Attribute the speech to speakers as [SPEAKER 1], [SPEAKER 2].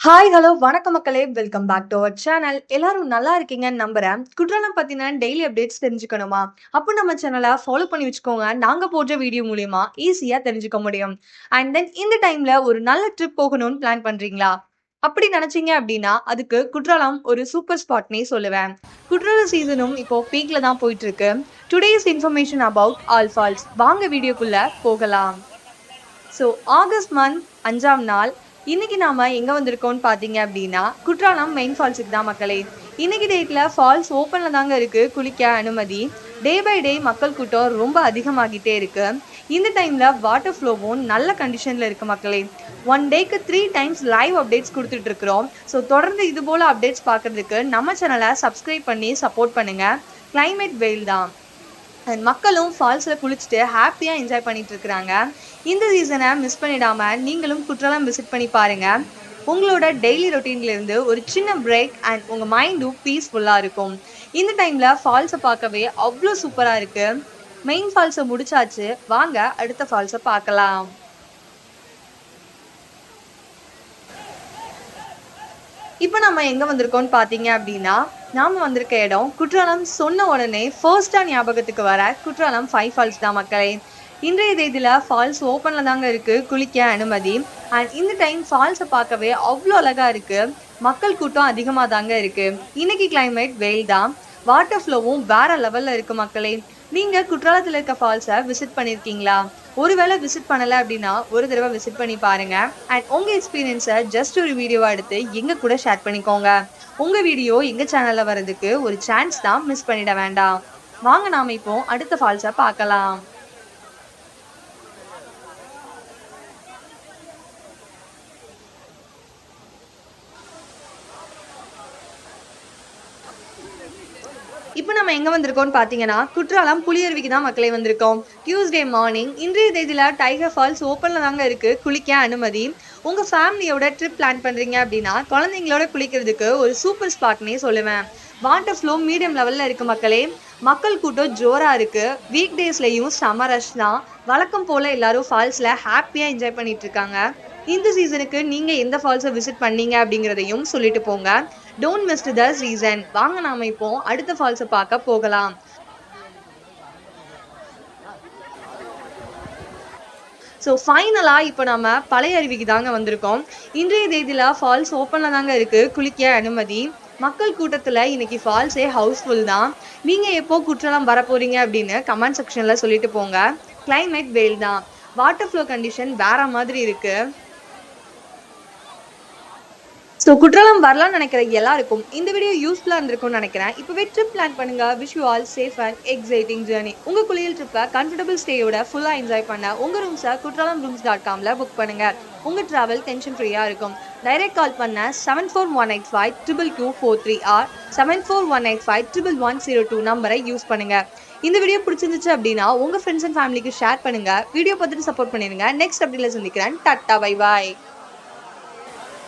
[SPEAKER 1] Hi hello வணக்கம் மக்களே. Welcome back to our channel எல்லாரும் நல்லா இருக்கீங்கன்னு நம்புறேன். குற்றாலம் பத்தின டெய்லி அப்டேட்ஸ் தெரிஞ்சுக்கணுமா? அப்போ நம்ம சேனலை ஃபாலோ பண்ணி வச்சுக்கோங்க. நாங்க போடுற வீடியோ மூலியமா ஈஸியா தெரிஞ்சுக்க முடியும். அண்ட் தென் இந்த டைம்ல ஒரு நல்ல ட்ரிப் போகணும்னு பிளான் பண்றீங்களா? அப்படி நினைச்சீங்க அப்படின்னா அதுக்கு குற்றாலம் ஒரு சூப்பர் ஸ்பாட்னே சொல்லுவேன். குற்றால சீசனும் இப்போ பீக்ல தான் போயிட்டு இருக்கு today's information about all falls வாங்க வீடியோக்குள்ள போகலாம். ஸோ ஆகஸ்ட் மந்த் அஞ்சாம் நாள் இன்னைக்கு நாம எங்க வந்திருக்கோம்னு பாத்தீங்க அப்படின்னா குற்றாலம் மெயின் ஃபால்ஸுக்கு தான் மக்களே. இன்னைக்கு டேட்ல ஃபால்ஸ் ஓப்பன்ல தாங்க இருக்கு குளிக்க அனுமதி. டே பை டே மக்கள் கூட்டம் ரொம்ப அதிகமாகிட்டே இருக்கு. இந்த டைம்ல வாட்டர் ஃப்ளோவும் நல்ல கண்டிஷன்ல இருக்கு மக்களே. ஒன் டேக்கு த்ரீ டைம்ஸ் லைவ் அப்டேட்ஸ் கொடுத்துட்டு இருக்கிறோம். ஸோ தொடர்ந்து இது போல அப்டேட்ஸ் பார்க்கறதுக்கு நம்ம சேனலை சப்ஸ்கிரைப் பண்ணி சப்போர்ட் பண்ணுங்க. கிளைமேட் வெயில் தான். அண்ட் மக்களும் ஃபால்ஸில் குளிச்சுட்டு ஹாப்பியாக என்ஜாய் பண்ணிட்டு இருக்கிறாங்க. இந்த சீசனை மிஸ் பண்ணிடாமல் நீங்களும் குற்றாலம் விசிட் பண்ணி பாருங்கள் உங்களோட டெய்லி ரொட்டீன்லேருந்து ஒரு சின்ன பிரேக் அண்ட் உங்கள் மைண்டும் பீஸ்ஃபுல்லாக இருக்கும். இந்த டைமில் ஃபால்ஸை பார்க்கவே அவ்வளோ சூப்பராக இருக்குது மெயின் ஃபால்ஸை முடிச்சாச்சு. வாங்க அடுத்த ஃபால்ஸை பார்க்கலாம். இப்போ நம்ம எங்கே வந்திருக்கோம்னு பார்த்தீங்க அப்படின்னா நாம் வந்திருக்க இடம் குற்றாலம் சொன்ன உடனே ஃபர்ஸ்டாக ஞாபகத்துக்கு வர குற்றாலம் ஃபைவ் ஃபால்ஸ் தான் மக்களே. இன்றைய தேதியில் ஃபால்ஸ் ஓப்பனில் தாங்க இருக்குது குளிக்க அனுமதி. அண்ட் இந்த டைம் ஃபால்ஸை பார்க்கவே அவ்வளோ அழகாக இருக்குது மக்கள் கூட்டம் அதிகமாக தாங்க இருக்குது இன்றைக்கி கிளைமேட் வெயில் தான். வாட்டர் ஃப்ளோவும் வேற லெவலில் இருக்குது மக்களே. நீங்க குற்றாலத்தில் இருக்க ஃபால்ஸை விசிட் பண்ணியிருக்கீங்களா ஒருவேளை விசிட் பண்ணல அப்படின்னா ஒரு தடவை விசிட் பண்ணி பாருங்க. அண்ட் உங்க எக்ஸ்பீரியன்ஸை ஜஸ்ட் ஒரு வீடியோவா எடுத்து எங்க கூட ஷேர் பண்ணிக்கோங்க. உங்க வீடியோ எங்க சேனல்ல வர்றதுக்கு ஒரு சான்ஸ் தான் மிஸ் பண்ணிட வேண்டாம். வாங்க நாம இப்போ அடுத்த ஃபால்ஸை பார்க்கலாம். இப்போ நம்ம எங்கே வந்திருக்கோம்னு பார்த்தீங்கன்னா குற்றாலம் புலியருவிக்கு தான் மக்களே வந்திருக்கோம். டியூஸ்டே மார்னிங் இன்றைய தேதியில் டைகர் ஃபால்ஸ் ஓப்பனில் தாங்க இருக்குது குளிக்க அனுமதி. உங்கள் ஃபேமிலியோட ட்ரிப் பிளான் பண்ணுறீங்க அப்படின்னா குழந்தைங்களோட குளிக்கிறதுக்கு ஒரு சூப்பர் ஸ்பாட்னே சொல்லுவேன். வாட்டர் ஃப்ளோ மீடியம் லெவலில் இருக்கு மக்களே. மக்கள் கூட்டம் ஜோராக இருக்குது வீக் டேஸ்லேயும் செம ரஷ் தான். வழக்கம் போல் எல்லாரும் ஃபால்ஸில் ஹாப்பியாக என்ஜாய் பண்ணிகிட்ருக்காங்க இருக்காங்க. இந்த சீசனுக்கு நீங்க எந்த ஃபால்ஸை விசிட் பண்ணீங்க அப்படிங்கிறதையும் சொல்லிட்டு போங்க. டோன்ட் மிஸ் த ரீசன் வாங்க நாம இப்போ அடுத்த ஃபால்ஸை பார்க்க போகலாம். ஸோ ஃபைனலாக இப்போ நம்ம பழைய அருவிக்கு தாங்க வந்திருக்கோம். இன்றைய தேதியில் ஃபால்ஸ் ஓப்பனில் தாங்க இருக்குது குளிக்க அனுமதி. மக்கள் கூட்டத்தில் இன்னைக்கு ஃபால்ஸே ஹவுஸ்ஃபுல் தான். நீங்கள் எப்போ குற்றாலம் வர அப்படின்னு கமெண்ட் செக்ஷனில் சொல்லிட்டு போங்க. கிளைமேட் வெயில் தான். வாட்டர் ஃப்ளோ கண்டிஷன் வேற மாதிரி இருக்குது ஸோ குற்றாலம் வரலாம்னு நினைக்கிற எல்லாருக்கும் இந்த வீடியோ யூஸ்ஃபுல்லாக இருந்திருக்கும்னு நினைக்கிறேன். இப்போவே ட்ரிப் பிளான் பண்ணுங்க. Wish you all safe and exciting journey உங்கள் குளியல் ட்ரிப்பை கம்ஃபர்டபுள் ஸ்டேயோட ஃபுல்லாக என்ஜாய் பண்ண உங்கள் ரூம்ஸை குற்றாலம் ரூம்ஸ் டாட் காமில் புக் பண்ணுங்க. உங்கள் ட்ராவல் டென்ஷன் ஃப்ரீயாக இருக்கும். டைரக்ட் கால் பண்ண seven four one eight five triple two four three or seven four one eight five triple one zero two நம்பரை யூஸ் பண்ணுங்க. இந்த வீடியோ பிடிச்சிருந்துச்சு அப்படின்னா உங்கள் ஃப்ரெண்ட்ஸ் அண்ட் ஃபேமிலிக்கு ஷேர் பண்ணுங்க. வீடியோ பார்த்துட்டு சப்போர்ட் பண்ணிடுங்க நெக்ஸ்ட் அப்படியில் சந்திக்கிறேன். Tata bye bye